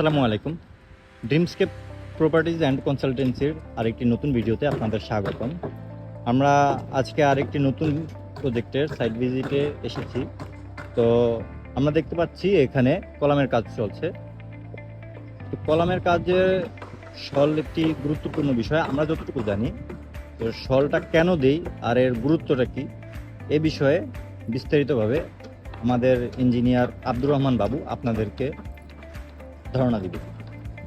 আসসালামু আলাইকুম। ড্রিমস্কেপ properties and কনসালটেন্সির আরেকটি নতুন ভিডিওতে আপনাদের স্বাগতম। আমরা আজকে আরেকটি নতুন প্রজেক্টের সাইট ভিজিটে এসেছি। তো আমরা দেখতে পাচ্ছি এখানে কলামের কাজ চলছে। তো কলামের কাজে শল একটি গুরুত্বপূর্ণ বিষয়, আমরা যতটুকু জানি তো সলটা কেন দেই আর এর গুরুত্বটা কি, এ বিষয়ে বিস্তারিতভাবে আমাদের ইঞ্জিনিয়ার আব্দুর রহমান বাবু আপনাদেরকে ধারণা দিবে।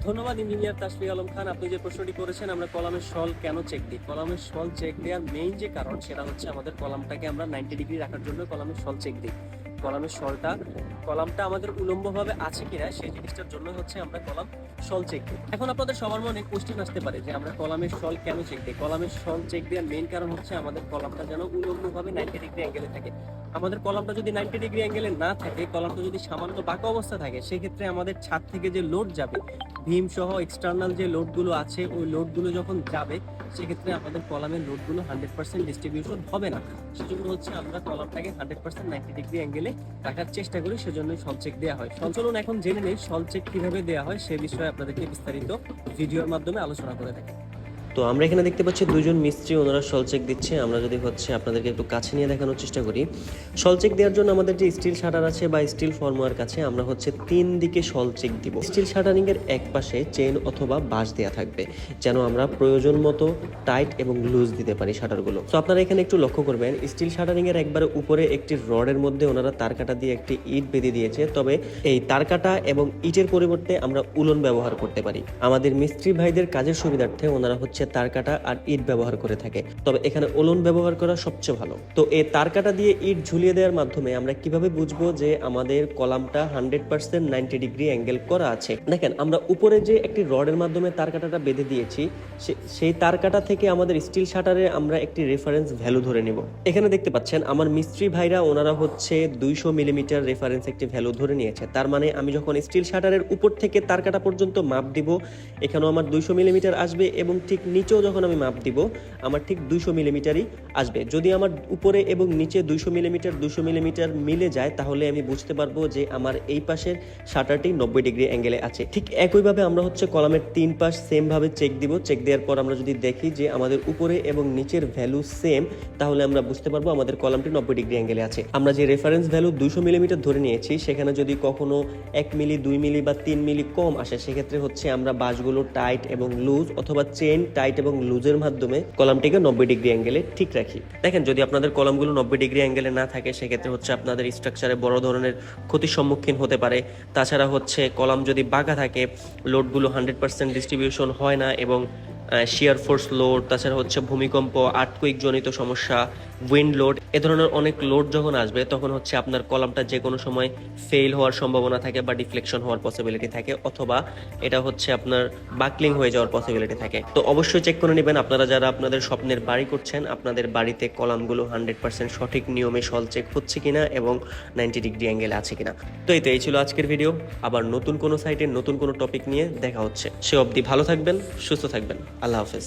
ধন্যবাদ, ইঞ্জিনিয়ার তাসফিক আলম খান। আপনি যে প্রশ্নটি করেছেন, আমরা কলামের সল কেন চেক দিই? কলামের সল চেক দেওয়ার মেইন যে কারণ, সেটা হচ্ছে আমাদের কলামটাকে আমরা নাইনটি ডিগ্রি রাখার জন্য কলামের সল চেক দিই। কলামের শলটা। কলামটা আমাদের উলম্বভাবে আছে কিনা সেই জিনিসটার জন্য হচ্ছে আমরা কলাম শল চেক দিই এখন আপনাদের সবার মনে কোশ্চেন আসতে পারে যে আমরা কলামের সল কেন চেক দিই? কলামের শল চেক দেওয়ার মেইন কারণ হচ্ছে আমাদের কলামটা যেন উলম্বভাবে নাইনটি ডিগ্রি অ্যাঙ্গেলে থাকে। আমাদের কলামটা যদি নাইনটি ডিগ্রি অ্যাঙ্গেলে না থাকে, কলামটা যদি সামান্য বাঁকা অবস্থা থাকে, সেক্ষেত্রে আমাদের ছাদ থেকে যে লোড যাবে ভীম সহ এক্সটার্নাল যে লোডগুলো আছে, ওই লোডগুলো যখন যাবে সেক্ষেত্রে আমাদের কলামের লোডগুলো হান্ড্রেড পার্সেন্ট ডিস্ট্রিবিউশন হবে না। সেজন্য হচ্ছে আমরা কলামটাকে হান্ড্রেড পার্সেন্ট নাইনটি ডিগ্রি অ্যাঙ্গেলে রাখার চেষ্টা করি, সেজন্য সল চেক দেওয়া হয়। সঞ্চলন এখন জেনে নেই সল চেক কীভাবে দেওয়া হয়, সে বিষয়ে আপনাদেরকে বিস্তারিত ভিডিওর মাধ্যমে আলোচনা করে থাকি তো আমরা এখানে দেখতে পাচ্ছি দুজন মিস্ত্রি, ওনারা সলচেক দিচ্ছে। আমরা যদি হচ্ছে আপনাদেরকে একটু কাছে নিয়ে দেখানোর চেষ্টা করি। সলচেক দেওয়ার জন্য আমাদের যে স্টিল শাটার আছে বা স্টিল ফর্মুয়ার কাছে আমরা হচ্ছে তিন দিকে সলচেক দিব। স্টিল শাটারিং এর এক পাশে চেন অথবা বাঁশ দেওয়া থাকবে, যেন আমরা প্রয়োজন মতো টাইট এবং লুজ দিতে পারি শাটারগুলো তো আপনারা এখানে একটু লক্ষ্য করবেন স্টিল শাটারিং এর একবারে উপরে একটি রডের মধ্যে ওনারা তার কাটা দিয়ে একটি ইট বেঁধে দিয়েছে। তবে এই তার কাটা এবং ইটের পরিবর্তে আমরা উলন ব্যবহার করতে পারি। আমাদের মিস্ত্রি ভাইদের কাজের সুবিধার্থে ওনারা হচ্ছে তার কাটা আর ইট ব্যবহার করে থাকে। তবে এখানে উলন ব্যবহার করা সবচেয়ে ভালো। তো এই তার কাটা দিয়ে ইট ঝুলিয়ে দেওয়ার মাধ্যমে আমরা কীভাবে বুঝব যে আমাদের কলামটা hundred percent ninety degree angle করা আছে? দেখেন, আমরা উপরে যে একটি রডের মাধ্যমে তার কাটাটা বেঁধে দিয়েছি সেই তার কাটা থেকে আমাদের স্টিল শাটারে আমরা একটি রেফারেন্স ভ্যালু ধরে নেব। এখানে দেখতে পাচ্ছেন, আমার মিস্ত্রি ভাইরা ওনারা হচ্ছে দুইশো মিলিমিটার রেফারেন্স একটি ভ্যালু ধরে নিয়েছে। তার মানে আমি যখন স্টিল শাটারের উপর থেকে তার কাটা পর্যন্ত মাপ দিব, এখানেও আমার দুইশো মিলিমিটার আসবে এবং ঠিক নিচেও যখন আমি মাপ দিব, আমার ঠিক দুইশো মিলিমিটারই আসবে। যদি আমার উপরে এবং নিচে দুইশো মিলিমিটার দুশো মিলিমিটার মিলে যায়, তাহলে আমি বুঝতে পারব যে আমার এই পাশের শাটারটি নব্বই ডিগ্রি অ্যাঙ্গেলে আছে। ঠিক একইভাবে আমরা হচ্ছে কলামের তিন পাশ সেমভাবে চেক দিব। চেক দেওয়ার পর আমরা যদি দেখি যে আমাদের উপরে এবং নিচের ভ্যালু সেম তাহলে আমরা বুঝতে পারব আমাদের কলামটি নব্বই ডিগ্রি অ্যাঙ্গেলে আছে। আমরা যে রেফারেন্স ভ্যালু দুশো মিলিমিটার ধরে নিয়েছি, সেখানে যদি কখনো এক মিলি, দুই মিলি বা তিন মিলি কম আসে, সেক্ষেত্রে হচ্ছে আমরা বাসগুলো টাইট এবং লুজ অথবা চেন টাইট এবং লুজের মাধ্যমে কলামটিকে নব্বই ডিগ্রি অ্যাঙ্গেলে ঠিক রাখি। দেখেন, যদি আপনাদের কলামগুলো নব্বই ডিগ্রি অ্যাঙ্গেলে না থাকে, সেক্ষেত্রে হচ্ছে আপনাদের স্ট্রাকচারে বড় ধরনের ক্ষতির সম্মুখীন হতে পারে। তাছাড়া হচ্ছে কলাম যদি বাঁকা থাকে, লোডগুলো হান্ড্রেড পার্সেন্ট ডিস্ট্রিবিউশন হয় না এবং শিয়ার ফোর্স লোড তাছাড়া হচ্ছে ভূমিকম্প আর্থকুইক জনিত সমস্যা উইন্ড লোড এ ধরনের অনেক লোড যখন আসবে, তখন হচ্ছে আপনার কলামটা যে কোনো সময় ফেল হওয়ার সম্ভাবনা থাকে বা ডিফ্লেকশন হওয়ার পসিবিলিটি থাকে, অথবা এটা হচ্ছে আপনার বাকলিং হয়ে যাওয়ার পসিবিলিটি থাকে। তো অবশ্যই চেক করে নেবেন, আপনারা যারা আপনাদের স্বপ্নের বাড়ি করছেন, আপনাদের বাড়িতে কলামগুলো হান্ড্রেড পার্সেন্ট সঠিক নিয়মে সল চেক হচ্ছে কিনা এবং নাইনটি ডিগ্রি অ্যাঙ্গেলে আছে কিনা। তো এই তো, এই ছিল আজকের ভিডিও আবার নতুন কোনো সাইটে নতুন কোনো টপিক নিয়ে দেখা হচ্ছে। সে অবধি ভালো থাকবেন, সুস্থ থাকবেন। আল্লাহ হাফেজ।